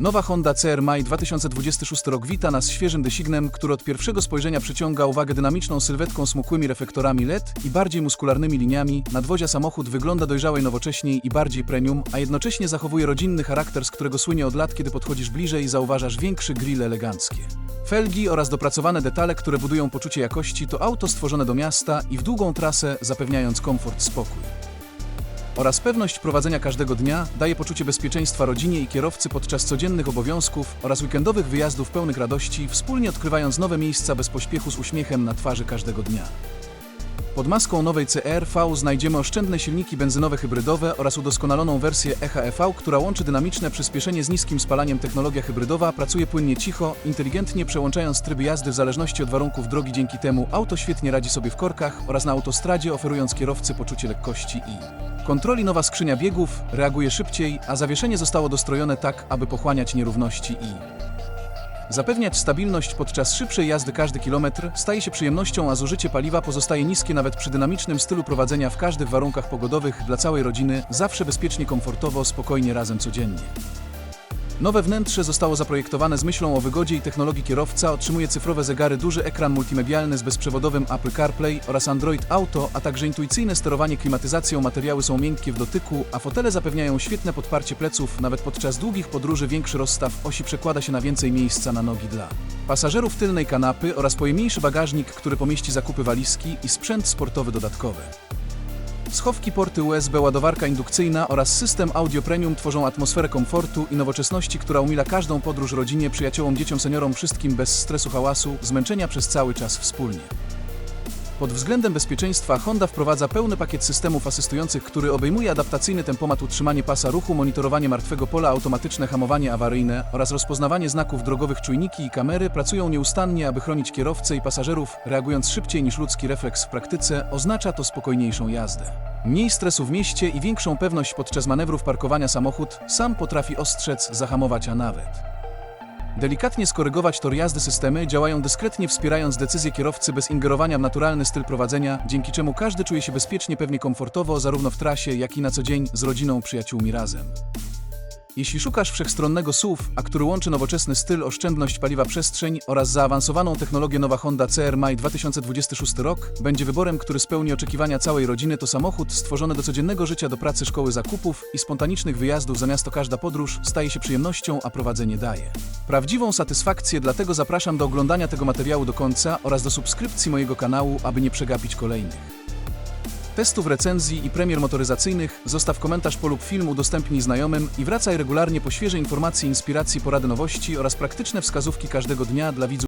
Nowa Honda CR Maj 2026 rok wita nas świeżym designem, który od pierwszego spojrzenia przyciąga uwagę dynamiczną sylwetką smukłymi reflektorami LED i bardziej muskularnymi liniami. Nadwozia samochód wygląda dojrzałej nowocześniej i bardziej premium, a jednocześnie zachowuje rodzinny charakter, z którego słynie od lat, kiedy podchodzisz bliżej i zauważasz większy grill eleganckie. Felgi oraz dopracowane detale, które budują poczucie jakości, to auto stworzone do miasta i w długą trasę, zapewniając komfort, spokój oraz pewność prowadzenia każdego dnia daje poczucie bezpieczeństwa rodzinie i kierowcy podczas codziennych obowiązków oraz weekendowych wyjazdów pełnych radości, wspólnie odkrywając nowe miejsca bez pośpiechu z uśmiechem na twarzy każdego dnia. Pod maską nowej CR-V znajdziemy oszczędne silniki benzynowe hybrydowe oraz udoskonaloną wersję EHEV, która łączy dynamiczne przyspieszenie z niskim spalaniem. Technologia hybrydowa pracuje płynnie cicho, inteligentnie przełączając tryby jazdy w zależności od warunków drogi. Dzięki temu auto świetnie radzi sobie w korkach oraz na autostradzie, oferując kierowcy poczucie lekkości i kontroli. Nowa skrzynia biegów reaguje szybciej, a zawieszenie zostało dostrojone tak, aby pochłaniać nierówności i Zapewniać stabilność podczas szybszej jazdy każdy kilometr staje się przyjemnością, a zużycie paliwa pozostaje niskie nawet przy dynamicznym stylu prowadzenia w każdych warunkach pogodowych dla całej rodziny, zawsze bezpiecznie, komfortowo, spokojnie razem codziennie. Nowe wnętrze zostało zaprojektowane z myślą o wygodzie i technologii kierowca, otrzymuje cyfrowe zegary, duży ekran multimedialny z bezprzewodowym Apple CarPlay oraz Android Auto, a także intuicyjne sterowanie klimatyzacją. Materiały są miękkie w dotyku, a fotele zapewniają świetne podparcie pleców, nawet podczas długich podróży większy rozstaw osi przekłada się na więcej miejsca na nogi dla pasażerów tylnej kanapy oraz pojemniejszy bagażnik, który pomieści zakupy walizki i sprzęt sportowy dodatkowy. Schowki porty USB, ładowarka indukcyjna oraz system audio premium tworzą atmosferę komfortu i nowoczesności, która umila każdą podróż rodzinie, przyjaciołom, dzieciom, seniorom, wszystkim bez stresu, hałasu, zmęczenia przez cały czas wspólnie. Pod względem bezpieczeństwa Honda wprowadza pełny pakiet systemów asystujących, który obejmuje adaptacyjny tempomat, utrzymanie pasa ruchu, monitorowanie martwego pola, automatyczne hamowanie awaryjne oraz rozpoznawanie znaków drogowych. Czujniki i kamery pracują nieustannie, aby chronić kierowcę i pasażerów, reagując szybciej niż ludzki refleks w praktyce, oznacza to spokojniejszą jazdę. Mniej stresu w mieście i większą pewność podczas manewrów parkowania samochód sam potrafi ostrzec, zahamować, a nawet Delikatnie skorygować tor jazdy systemy działają dyskretnie wspierając decyzję kierowcy bez ingerowania w naturalny styl prowadzenia, dzięki czemu każdy czuje się bezpiecznie, pewnie komfortowo zarówno w trasie, jak i na co dzień z rodziną, przyjaciółmi razem. Jeśli szukasz wszechstronnego SUV, a który łączy nowoczesny styl, oszczędność paliwa, przestrzeń oraz zaawansowaną technologię nowa Honda CR Maj 2026 rok, będzie wyborem, który spełni oczekiwania całej rodziny. To samochód stworzony do codziennego życia, do pracy, szkoły, zakupów i spontanicznych wyjazdów. Za miasto każda podróż staje się przyjemnością, a prowadzenie daje prawdziwą satysfakcję. Dlatego zapraszam do oglądania tego materiału do końca oraz do subskrypcji mojego kanału, aby nie przegapić kolejnych testów, recenzji i premier motoryzacyjnych, zostaw komentarz polub film, udostępnij znajomym i wracaj regularnie po świeże informacje, inspiracji, porady nowości oraz praktyczne wskazówki każdego dnia dla widzów.